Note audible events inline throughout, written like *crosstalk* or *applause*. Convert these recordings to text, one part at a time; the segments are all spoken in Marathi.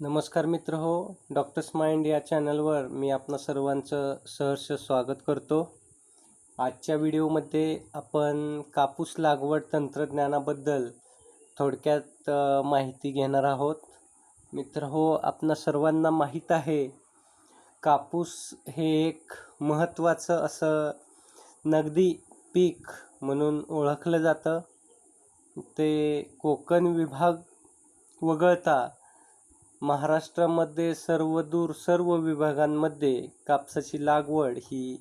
नमस्कार मित्र हो डॉक्टर्स माइंड या चॅनलवर मी आपणा सर्वांचं सहर्ष स्वागत करतो. आजच्या व्हिडिओमध्ये आपण कापूस लागवड तंत्रज्ञानाबद्दल थोडक्यात माहिती घेणार आहोत. मित्र हो आपणा सर्वांना माहीत आहे कापूस हे एक महत्त्वाचं असं नगदी पीक म्हणून ओळखलं जातं. ते कोकण विभाग वगळता महाराष्ट्रामध्ये सर्वदूर सर्व विभागांमध्ये कापसाची लागवड ही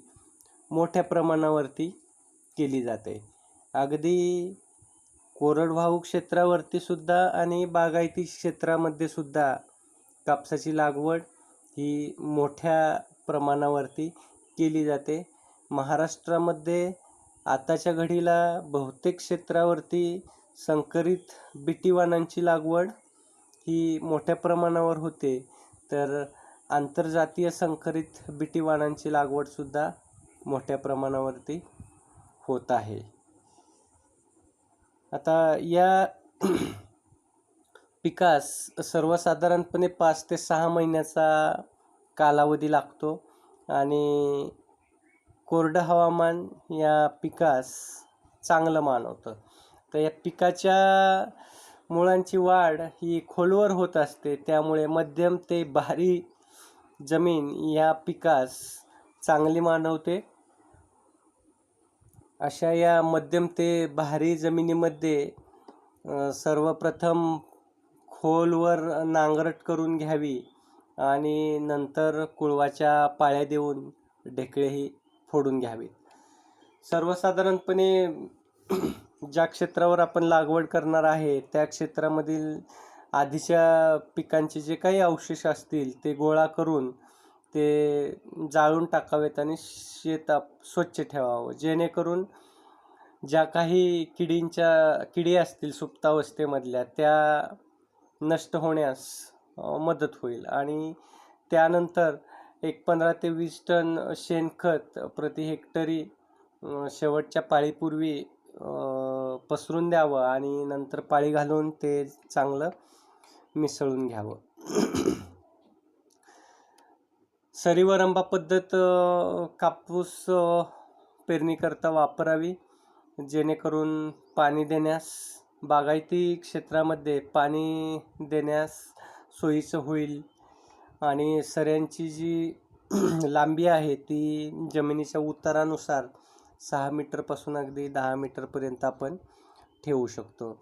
मोठ्या प्रमाणावरती केली जाते. अगदी कोरडवाहू क्षेत्रावरती सुद्धा आणि बागायती क्षेत्रामध्ये सुद्धा कापसाची लागवड ही मोठ्या प्रमाणावरती केली जाते. महाराष्ट्रामध्ये आताच्या घडीला बहुतेक क्षेत्रावरती संकरित बिटीवानांची लागवड ही मोठ्या प्रमाणावर होते. तर आंतरजातीय संकरित बिटीवानांची लागवडसुद्धा मोठ्या प्रमाणावरती होत आहे. आता या पिकास सर्वसाधारणपणे पाच ते सहा महिन्याचा कालावधी लागतो आणि कोरडं हवामान या पिकास चांगलं मानवतं. तर या पिकाच्या मुळांची वाढ ही खोलवर होत असते. त्यामुळे मध्यम ते भारी जमीन या पिकास चांगली मानवते. अशा या मध्यम ते भारी जमिनीमध्ये सर्वप्रथम खोलवर नांगरट करून घ्यावी आणि नंतर कुळवाच्या पाळ्या देऊन ढेकळेही फोडून घ्यावीत. सर्वसाधारणपणे ज्या क्षेत्रावर आपण लागवड करणार आहे त्या क्षेत्रामधील आधीच्या पिकांचे जे काही अवशेष असतील ते गोळा करून ते जाळून टाकावेत आणि शेत आप- स्वच्छ ठेवावं. जेणेकरून ज्या काही किडींच्या किडी असतील सुप्तावस्थेमधल्या त्या नष्ट होण्यास मदत होईल. आणि त्यानंतर एक पंधरा ते वीस टन शेणखत प्रति हेक्टरी शेवटच्या पाळीपूर्वी पसरून द्यावं आणि नंतर पाळी घालून ते चांगलं मिसळून घ्यावं. *clears throat* सरीवरंबा पद्धत कापूस पेरणीकरता वापरावी जेणेकरून पाणी देण्यास बागायती क्षेत्रामध्ये पाणी देण्यास सोयीचं होईल आणि सऱ्यांची जी *clears throat* लांबी आहे ती जमिनीच्या उतारानुसार सहा मीटरपासून अगदी दहा मीटरपर्यंत आपण ठेवू शकतो.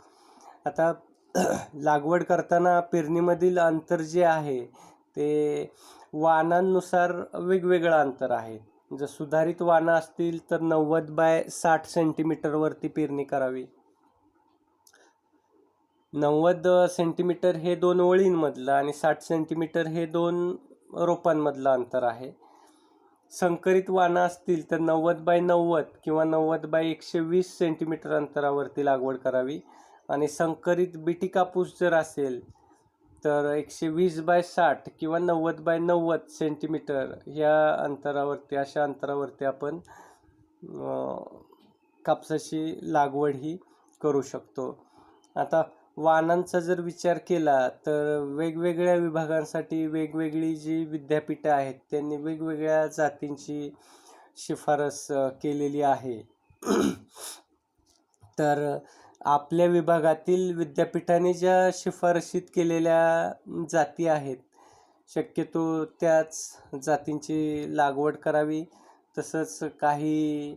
आता *clears throat* लागवड करताना पेरणीमधील अंतर जे आहे ते वाणांनुसार वेगवेगळं अंतर आहे. जर सुधारित वाणं असतील तर नव्वद बाय साठ सेंटीमीटरवरती पेरणी करावी. नव्वद सेंटीमीटर हे दोन ओळींमधलं आणि साठ सेंटीमीटर हे दोन रोपांमधलं अंतर आहे. संकरित वाणं असतील तर नव्वद बाय नव्वद किंवा नव्वद बाय एकशे वीस सेंटीमीटर अंतरावरती लागवड करावी. आणि संकरित बिटी कापूस जर असेल तर एकशे वीस बाय साठ किंवा नव्वद बाय नव्वद सेंटीमीटर ह्या अंतरावरती अशा अंतरावरती आपण कापसाची लागवड ही करू शकतो. आता वाणांचा जर विचार केला तर वेगवेगळ्या विभागांसाठी वेगवेगळी जी विद्यापीठं आहेत त्यांनी वेगवेगळ्या जातींची शिफारस केलेली आहे. *clears throat* तर आपल्या विभागातील विद्यापीठाने ज्या शिफारशीत केलेल्या जाती आहेत शक्यतो त्याच जातींची लागवड करावी. तसंच काही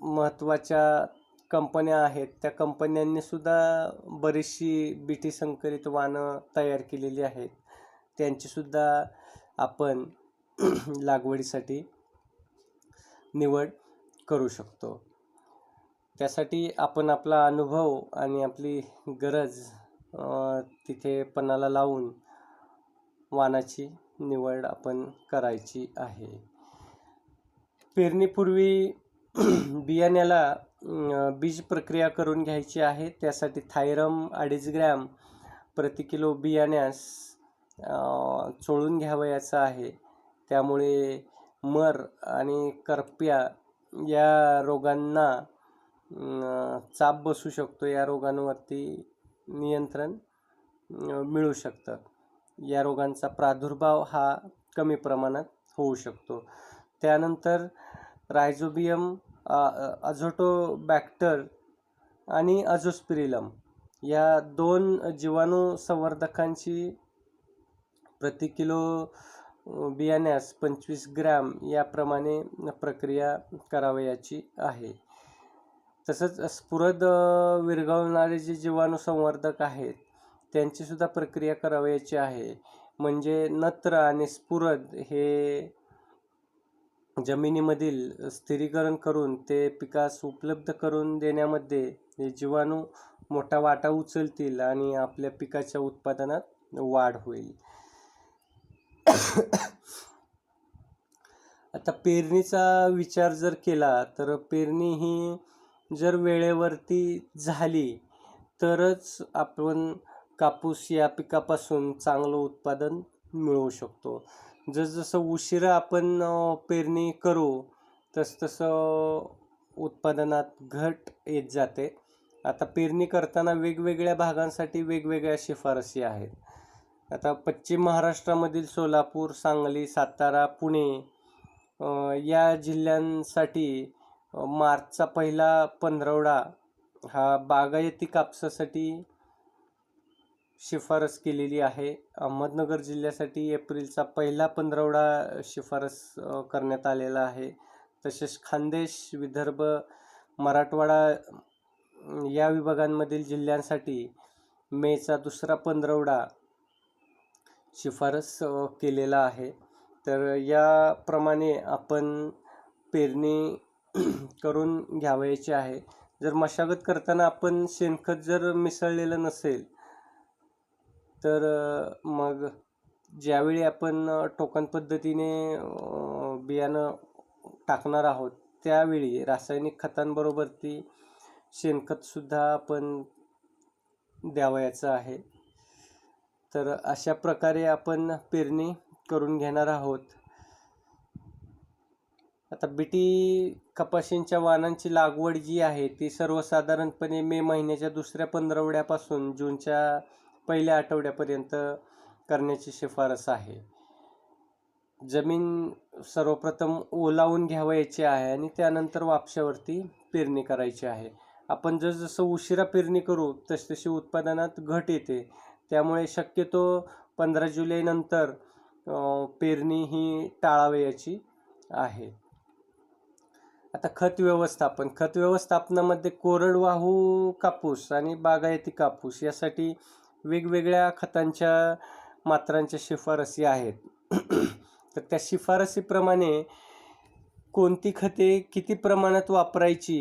महत्त्वाच्या कंपन्या आहेत त्या कंपन्यांनी सुद्धा बरीचशी बीटी संकरित वाणं तयार केलेली आहेत. त्यांचीसुद्धा आपण *clears throat* लागवडीसाठी निवड करू शकतो. त्यासाठी आपण आपला अनुभव आणि आपली गरज तिथे पणाला लावून वाणाची निवड आपण करायची आहे. पेरणीपूर्वी *clears throat* बियाण्याला बीज प्रक्रिया करून घ्यायची आहे. त्यासाठी थायरम अडीच ग्रॅम प्रति किलो बियाण्यास चोळून घ्यावयाचं आहे. त्यामुळे मर आणि करप्या या रोगांना चाप बसू शकतो. या रोगांवरती नियंत्रण मिळू शकतं. या रोगांचा प्रादुर्भाव हा कमी प्रमाणात होऊ शकतो. त्यानंतर रायझोबियम अझोटोबॅक्टर आणि अझोस्पिरिलम या दोन जीवाणू संवर्धकांची प्रति किलो बियाण्यास पंचवीस ग्रॅम याप्रमाणे प्रक्रिया करावयाची आहे. तसंच स्फुरद विरघळणारे विरघळवणारे जे जीवाणू संवर्धक आहेत त्यांचीसुद्धा प्रक्रिया करावयाची आहे. म्हणजे नत्र आणि स्फुरद हे जमिनीमधील स्थिरीकरण करून ते पिकास उपलब्ध करून देण्यामध्ये हे जीवाणू मोठा वाटा उचलतील आणि आपल्या पिकाच्या उत्पादनात वाढ होईल. आता पेरणीचा विचार जर केला तर पेरणी ही जर वेळेवरती झाली तरच आपण कापूस या पिकापासून चांगलं उत्पादन मिळवू शकतो. जसजसं उशिरा आपण पेरणी करू तसतसं उत्पादनात घट येत जाते. आता पेरणी करताना वेगवेगळ्या भागांसाठी वेगवेगळ्या शिफारसी आहेत. आता पश्चिम महाराष्ट्रामधील सोलापूर सांगली सातारा पुणे या जिल्ह्यांसाठी मार्चचा पहिला पंधरवडा हा बागायती कापसासाठी शिफारस केलेली आहे. अहमदनगर जिल्ह्यासाठी एप्रिलचा पहिला पंधरवडा शिफारस करण्यात आलेला आहे. तसेच खानदेश विदर्भ मराठवाडा या विभागांमधील जिल्ह्यांसाठी मेचा दुसरा पंधरवडा शिफारस केलेला आहे. तर याप्रमाणे आपण पेरणी *clears throat* करून घ्यावयाची आहे. जर मशागत करताना आपण शेणखत जर मिसळलेलं नसेल तर मग ज्यावेळी आपण टोकन पद्धतीने बियाणं टाकणार आहोत त्यावेळी रासायनिक खतांबरोबर ती शेणखतसुद्धा आपण द्यावयाचं आहे. तर अशा प्रकारे आपण पेरणी करून घेणार आहोत. आता बीटी कपाशींच्या वाणांची लागवड जी आहे ती सर्वसाधारणपणे मे महिन्याच्या दुसऱ्या पंधरवड्यापासून जूनच्या पहिल्या आठवड्यापर्यंत करण्याची शिफारस आहे. जमीन सर्वप्रथम ओलावून घ्यावयाची आहे आणि त्यानंतर वापशावरती पेरणी करायची आहे. आपण जसजसं उशिरा पेरणी करू तसतशी उत्पादनात घट येते. त्यामुळे शक्यतो पंधरा जुलैनंतर पेरणी ही टाळावयाची आहे. आता खत व्यवस्थापन. खत व्यवस्थापनामध्ये कोरडवाहू कापूस आणि बागायती कापूस यासाठी वेगवेगळ्या खतांच्या मात्रांच्या शिफारसी आहेत. तर त्या शिफारसीप्रमाणे कोणती खते किती प्रमाणात वापरायची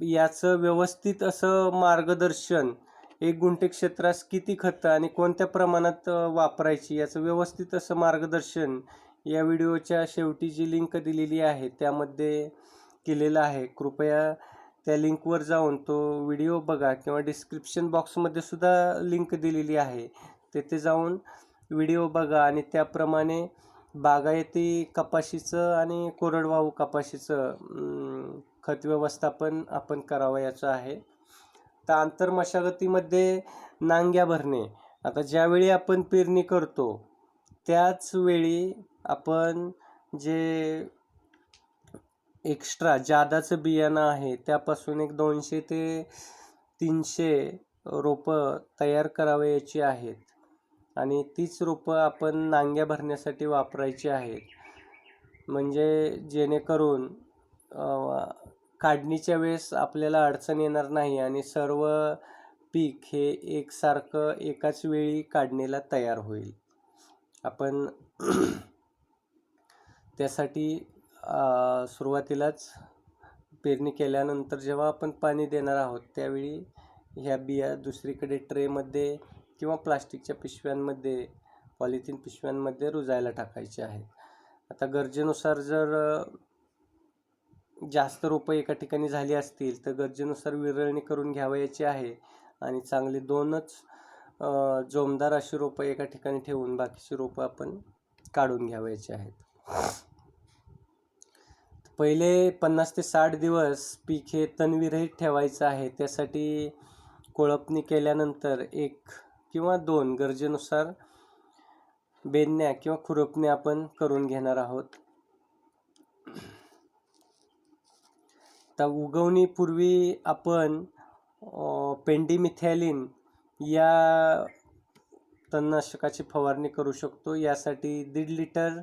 याचं व्यवस्थित असं मार्गदर्शन एक गुंठे क्षेत्रास किती खतं आणि कोणत्या प्रमाणात वापरायची याचं व्यवस्थित असं मार्गदर्शन या व्हिडिओच्या शेवटी जी लिंक दिलेली आहे त्यामध्ये केलेलं आहे. कृपया त्या लिंकवर जाऊन तो व्हिडिओ बघा किंवा डिस्क्रिप्शन बॉक्समध्ये सुद्धा लिंक दिलेली आहे. तेथे जाऊन व्हिडिओ बघा आणि त्याप्रमाणे बागायती कपाशीचं आणि कोरडवाहू कपाशीचं खत व्यवस्थापन आपण करावयाचं आहे. तर आंतरमशागतीमध्ये नांग्या भरणे. आता ज्यावेळी आपण पेरणी करतो त्याच वेळी आपण जे एक्स्ट्रा जादाचं बियाणं आहे त्यापासून एक दोनशे ते तीनशे रोपं तयार करावयाची आहेत. आणि तीच रोपं आपण नांग्या भरण्यासाठी वापरायची आहेत. म्हणजे जेणेकरून काढणीच्या वेळेस आपल्याला अडचण येणार नाही आणि सर्व पीक हे एकसारखं एकाच वेळी काढणीला तयार होईल. आपण *clears throat* त्यासाठी सुरुवातीलाच पेरणी केल्यानंतर जेव्हा आपण पाणी देणार आहोत त्यावेळी ह्या बिया दुसरीकडे ट्रेमध्ये किंवा प्लास्टिकच्या पिशव्यांमध्ये पॉलिथिन पिशव्यांमध्ये रुजायला टाकायचे आहेत. आता गरजेनुसार जर जास्त रोपं एका ठिकाणी झाली असतील तर गरजेनुसार विरळणी करून घ्यावयाची आहे आणि चांगली दोनच जोमदार अशी रोपं एका ठिकाणी ठेवून बाकीची रोपं आपण काढून घ्यावयाची आहेत. पहिले पन्नास ते साठ दिवस पीक हे तणविरहित ठेवायचं आहे. त्यासाठी कोळपणी केल्यानंतर एक किंवा दोन गरजेनुसार बेदण्या किंवा खुरपणी आपण करून घेणार आहोत. तर उगवणीपूर्वी आपण पेंडीमिथॅलिन या तणनाशकाची फवारणी करू शकतो. यासाठी दीड लिटर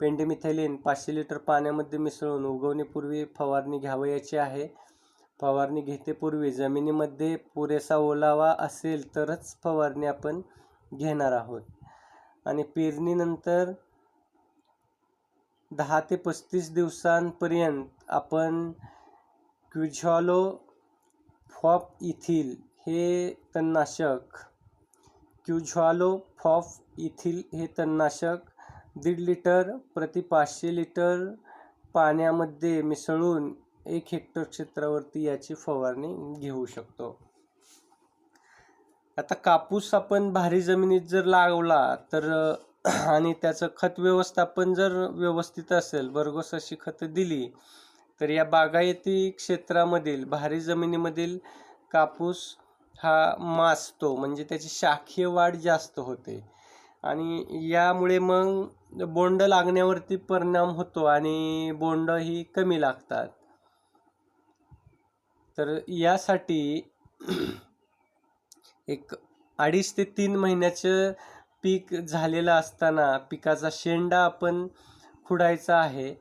पेंडीमिथॅलिन पाचशे लिटर पाण्यामध्ये मिसळून उगवणीपूर्वी फवारणी घ्यावयाची आहे. फवारणी घेतेपूर्वी जमिनीमध्ये पुरेसा ओलावा असेल तरच फवारणी आपण घेणार आहोत. आणि पेरणीनंतर दहा ते पस्तीस दिवसांपर्यंत आपण क्विझॉलो फॉप इथिल हे तणनाशक क्युझॉलो फॉफ इथिल हे तणनाशक दीड लिटर प्रति पाचशे लिटर पाण्यामध्ये मिसळून एक हेक्टर क्षेत्रावरती याची फवारणी घेऊ शकतो. आता कापूस आपण भारी जमिनीत जर लावला तर आणि त्याचं खत व्यवस्थापन जर व्यवस्थित असेल भरघोस अशी खतं दिली तर या बागायती क्षेत्रामधील भारी जमिनीमधील कापूस हा मासतो म्हणजे त्याची शाखीय वाढ जास्त होते. आणि यामुळे मग म्हणजे बोंड लागण्यावरती परिणाम होतो आणि बोंड ही कमी लागतात. तर यासाठी *clears throat* एक अडीच ते तीन महिन्याचं पीक झालेलं असताना पिकाचा शेंडा आपण खुडायचा आहे.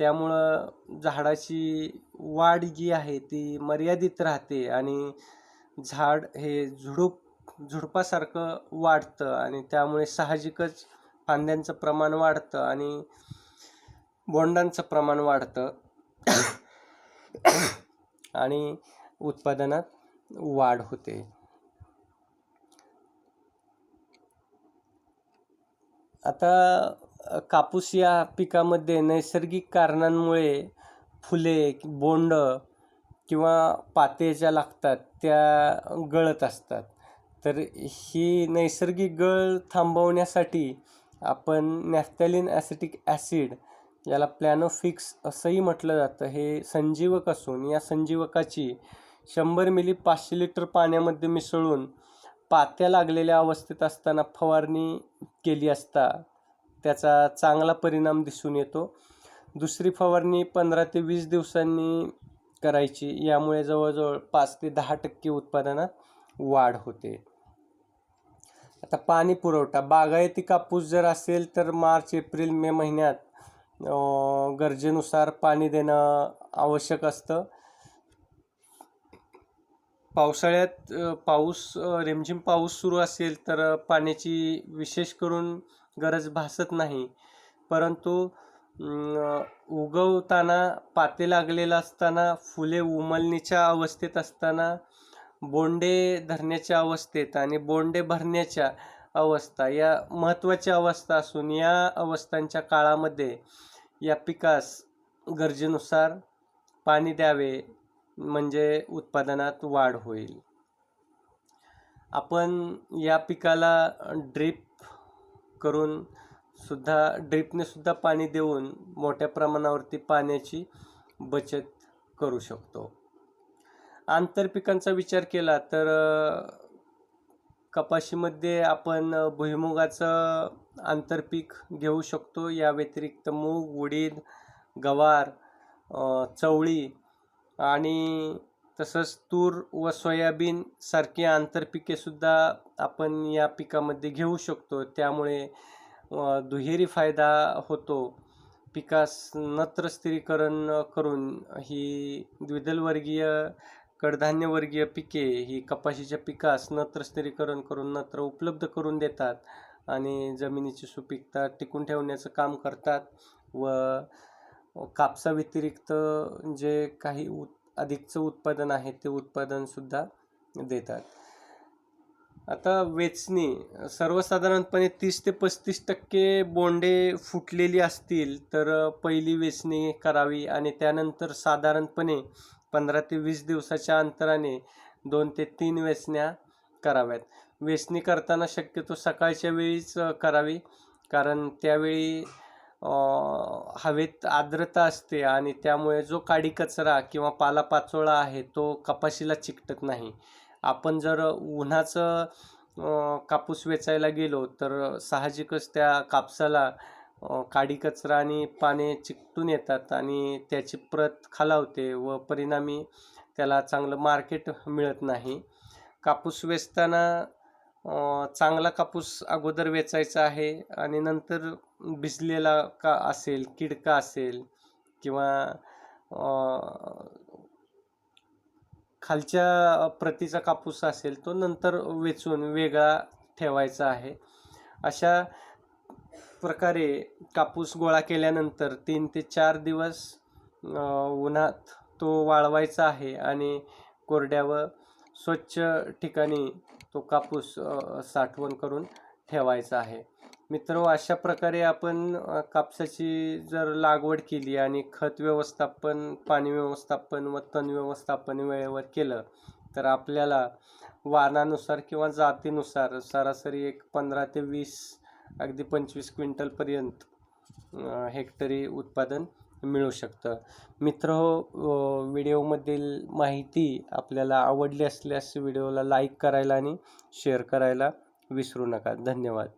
त्यामुळं झाडाची वाढ जी आहे ती मर्यादित राहते आणि झाड हे झुडूप झुडपासारखं वाढतं आणि त्यामुळे साहजिकच फांद्यांचं प्रमाण वाढतं आणि बोंडांचं प्रमाण वाढतं. आणि उत्पादनात वाढ होते. आता कापूस या पिकामध्ये नैसर्गिक कारणांमुळे फुले बोंड किंवा पाते ज्या लागतात त्या गळत असतात. तर ही नैसर्गिक गळ थांबवण्यासाठी आपण नॅफ्थॅलिन ॲसिटिक ॲसिड याला प्लॅनोफिक्स असंही म्हटलं जातं. हे संजीवक असून या संजीवकाची शंभर मिली पाचशे लिटर पाण्यामध्ये मिसळून पात्या लागलेल्या अवस्थेत असताना फवारणी केली असता त्याचा चांगला परिणाम दिसून येतो. दुसरी फवारणी पंधरा ते वीस दिवसांनी करायची. यामुळे जवळजवळ पाच ते दहा टक्के उत्पादनात वाढ होते. आता पाणी पुरवठा. बागायती कापूस जर असेल तर मार्च एप्रिल मे महिन्यात गरजेनुसार पाणी देणं आवश्यक असतं. पावसाळ्यात पाऊस रिमझिम पाऊस सुरू असेल तर पाण्याची विशेष करून गरज भासत नाही. परंतु उगवताना पाते लागलेलं असताना फुले उमलणीच्या अवस्थेत असताना बोंडे धरण्याच्या अवस्थेत आणि बोंडे भरण्याच्या अवस्था या महत्त्वाच्या अवस्था असून या अवस्थांच्या काळामध्ये या पिकास गरजेनुसार पाणी द्यावे म्हणजे उत्पादनात वाढ होईल. आपण या पिकाला ड्रीप करून सुद्धा ड्रीपने सुद्धा पाणी देऊन मोठ्या प्रमाणावरती पाण्याची बचत करू शकतो. आंतरपिकांचा विचार केला तर कपाशीमध्ये आपण भुईमुगाचं आंतरपीक घेऊ शकतो. या व्यतिरिक्त मूग उडीद गवार चवळी आणि तसंच तूर व सोयाबीन सारखी आंतरपिकेसुद्धा आपण या पिकामध्ये घेऊ शकतो. त्यामुळे दुहेरी फायदा होतो. पिकास नत्रस्थिरीकरण करून ही द्विदलवर्गीय कडधान्यवर्गीय पिके ही कपाशीच्या पिकास नत्र स्थिरीकरण करून नत्र उपलब्ध करून देतात आणि जमिनीची सुपीकता टिकून ठेवण्याचं काम करतात व कापसाव्यतिरिक्त जे काही उत् अधिकचं उत्पादन आहे ते उत्पादनसुद्धा देतात. आता वेचणी सर्वसाधारणपणे तीस ते पस्तीस टक्के बोंडे फुटलेली असतील तर पहिली वेचणी करावी आणि त्यानंतर साधारणपणे पंधरा ते वीस दिवसाच्या अंतराने दोन ते तीन वेचण्या कराव्यात. वेचणी करताना शक्यतो सकाळच्या वेळीच करावी. कारण त्यावेळी हवेत आर्द्रता असते आणि त्यामुळे जो काडी कचरा किंवा पालापाचोळा आहे तो कपाशीला चिकटत नाही. आपण जर उन्हाचं कापूस वेचायला गेलो तर साहजिकच त्या कापसाला काडी कचरा आणि पाने चिकटून येतात आणि त्याची प्रत खालावते व परिणामी त्याला चांगलं मार्केट मिळत नाही. कापूस वेचताना चांगला कापूस अगोदर वेचायचा आहे आणि नंतर भिजलेला का असेल किडका असेल किंवा खालच्या प्रतीचा कापूस असेल तो नंतर वेचून वेगळा ठेवायचा आहे. अशा प्रकारे कापूस गोळा केल्यानंतर तीन ते चार दिवस उन्हात तो वाळवायचा आहे आणि कोरड्या व स्वच्छ ठिकाणी तो कापूस साठवण करून ठेवायचा आहे. मित्र अशा प्रकारे आपण कापसाची जर लागवड केली आणि खत व्यवस्थापन पाणी व्यवस्थापन व तण व्यवस्थापन वेळेवर केलं तर आपल्याला वाणानुसार किंवा जातीनुसार सरासरी एक पंधरा ते वीस अगदी पंचवीस क्विंटलपर्यंत हेक्टरी उत्पादन मिळू शकतं. मित्र हो व्हिडिओमधील माहिती आपल्याला आवडली असल्यास व्हिडिओला लाईक करायला आणि शेअर करायला विसरू नका. धन्यवाद.